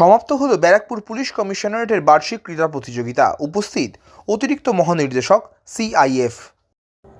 সমাপ্ত হলো ব্যারাকপুর পুলিশ কমিশনারেটের বার্ষিক ক্রীড়া প্রতিযোগিতা। উপস্থিত অতিরিক্ত মহানির্দেশক সিআইএফ।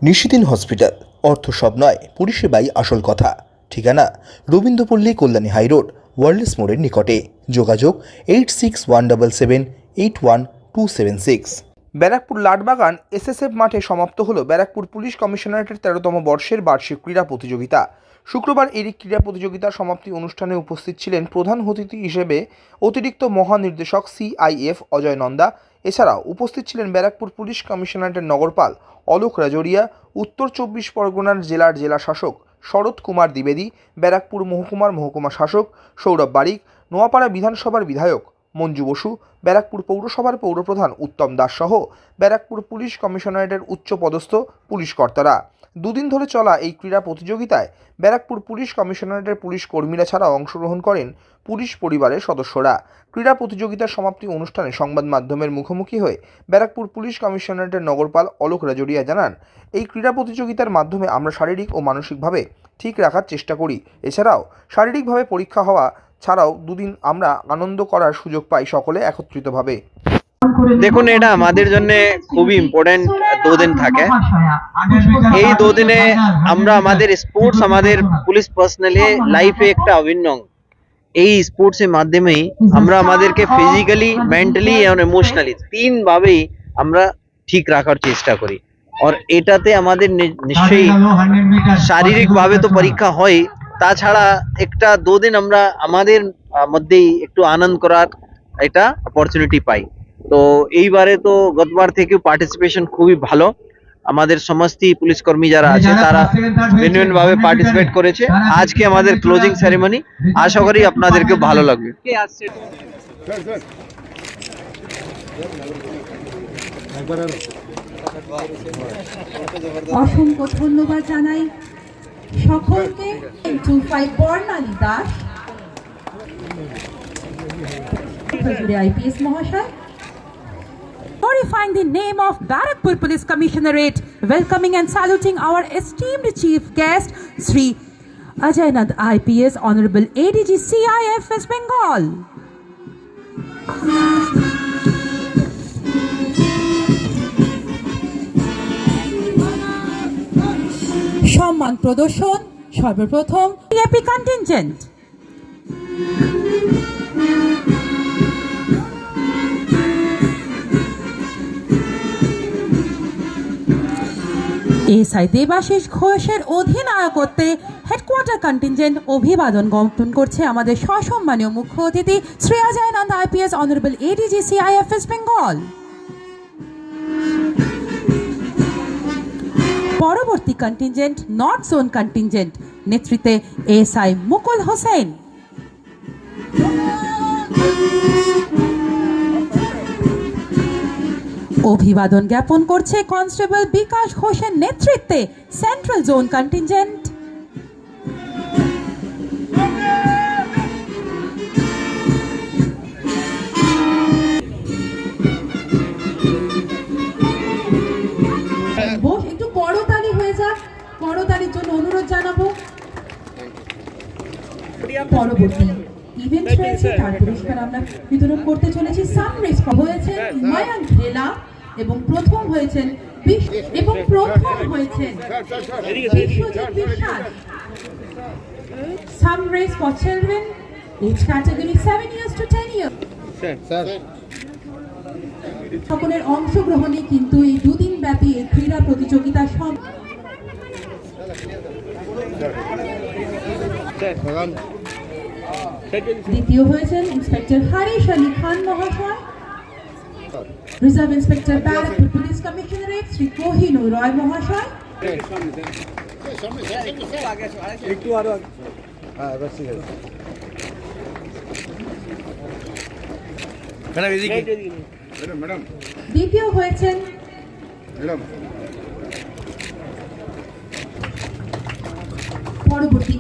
নিশিদিন হসপিটাল, অর্থ সব নয়, পরিষেবাই আসল কথা। ঠিকানা, রবীন্দ্রপল্লী, কল্যাণী হাইরোড ওয়ার্ল্ডস মোড়ের নিকটে। যোগাযোগ, eight six one double seven, eight one two seven six. Barrackpore Latbagan SSF মাঠে সমাপ্ত হলো ব্যারাকপুর পুলিশ কমিশনারেটের তেরোতম বর্ষের বার্ষিক ক্রীড়া প্রতিযোগিতা। শুক্রবার এই ক্রীড়া প্রতিযোগিতার সমাপ্তি অনুষ্ঠানে উপস্থিত ছিলেন প্রধান অতিথি হিসেবে অতিরিক্ত মহানির্দেশক সিআইএফ অজয় নন্দা। এছাড়াও উপস্থিত ছিলেন ব্যারাকপুর পুলিশ কমিশনারেটের নগরপাল অলোক রাজরিয়া, উত্তর চব্বিশ পরগনার জেলার জেলা শাসক শরৎ কুমার দ্বিবেদী, ব্যারাকপুর মহকুমার মহকুমা শাসক সৌরভ বারিক, নোয়াপাড়া বিধানসভার বিধায়ক মঞ্জু বসু, ব্যারাকপুর পৌরসভার পৌরপ্রধান উত্তম দাস সহ ব্যারাকপুর পুলিশ কমিশনারেটের উচ্চপদস্থ পুলিশ কর্তারা। দুদিন ধরে চলা এই ক্রীড়া প্রতিযোগিতায় ব্যারাকপুর পুলিশ কমিশনারেটের পুলিশ কর্মীরা ছাড়াও অংশগ্রহণ করেন পুলিশ পরিবারের সদস্যরা। ক্রীড়া প্রতিযোগিতার সমাপ্তি অনুষ্ঠানে সংবাদ মাধ্যমের মুখোমুখি হয়ে ব্যারাকপুর পুলিশ কমিশনারেটের নগরপাল অলোক রাজরিয়া জানান, এই ক্রীড়া প্রতিযোগিতার মাধ্যমে আমরা শারীরিক ও মানসিকভাবে ঠিক রাখার চেষ্টা করি। এছাড়াও শারীরিকভাবে পরীক্ষা হওয়া ছাড়াও দুদিন আমরা আনন্দ করার সুযোগ পাই সকলে একত্রিতভাবে। দেখুন, এটা আমাদের জন্য খুবই ইম্পর্টেন্ট দুদিন থাকে। এই দুদিনে আমরা আমাদের স্পোর্টস আমাদের পুলিশ পার্সোনালি লাইফে একটা অভিন্ন এই স্পোর্টস এর মাধ্যমেই আমরা আমাদেরকে ফিজিক্যালি মেন্টালি এবং ইমোশনালি তিন ভাবেই আমরা ঠিক রাখার চেষ্টা করি। আর এটাতে আমাদের নিশ্চয়ই শারীরিক ভাবে তো পরীক্ষা হয় তাছাড়া একটা দুদিন আমরা আমাদের মধ্যেই একটু আনন্দ করার এটা অপরচুনিটি পাই। তো এইবারে তো গতবার থেকে পার্টিসিপেশন খুবই ভালো। আমাদের সমস্ত পুলিশ কর্মী যারা আছে তারা জেনুইন ভাবে পার্টিসিপেট করেছে। আজকে আমাদের ক্লোজিং সেরেমনি আশা করি আপনাদেরকে ভালো লাগবে। অসংখ্য ধন্যবাদ জানাই। সকলকে two five Barnali Das IPS মহাশয় glorifying the name of Barakpur Police Commissionerate, welcoming and saluting our esteemed chief guest, Sri Ajay Nand IPS, Honorable ADG CIF West Bengal. সম্মান প্রদর্শন, সর্বপ্রথম এপি কন্টিনজেন্ট এসআই দেবাশিস ঘোষের অধিনায়কত্বে headquarter contingent অভিবাদন গঠন করছে আমাদের সসম্মানীয় মুখ্য অতিথি Shreya Joynanda IPS honourable ADG CIFS Bengal পরবর্তী কন্টিনজেন্ট নর্থ জোন কন্টিনজেন্ট নেতৃত্বে এস আই মুকুল হোসেন। অভিবাদন জ্ঞাপন করছে কনস্টেবল বিকাশ ঘোষের নেতৃত্বে সেন্ট্রাল জোন কন্টিনজেন্ট করতালির জন্য অনুরোধ জানাব। পরবর্তী ইভেন্ট রয়েছে তার পুরস্কার আমরা বিতরণ করতে চলেছি। হয়েছে মায়াঙ্ক এবং প্রথম হয়েছেন এবং প্রথম হয়েছেন বিশ্বজিৎ বিশ্বাস। Some race for children, age category 7 years to 10 সকলের অংশগ্রহণে কিন্তু এই দুদিন ব্যাপী এই ক্রীড়া প্রতিযোগিতা সব দ্বিতীয় হয়েছেন ইন্সপেক্টর হারিশ আলী খান মহাশয়। Reserve inspector Barrackpore police commissionerate Shri Kohinoor Roy মহাশয়। একটু আরও হ্যাঁ এবার ঠিক আছে। দ্বিতীয় হয়েছেন পরবর্তী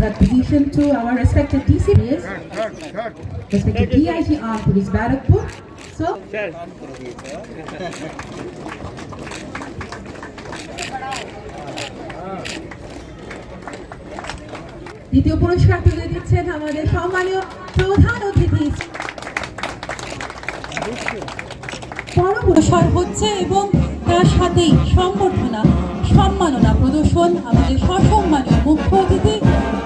Third position to our respected DCPs, থাক থাক respected DIG Armed Police Barakpur. So, দ্বিতীয় পুরস্কার তুলে দিচ্ছেন আমাদের সম্মানীয় প্রধান অতিথি। পরবর্তী পুরস্কার হচ্ছে এবং তার সাথেই সম্বর্ধনা। সম্মাননা প্রদর্শন আমাদের সসম্মানীয় মুখ্য অতিথি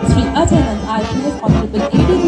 Shri Ajananda IPS honourable ADG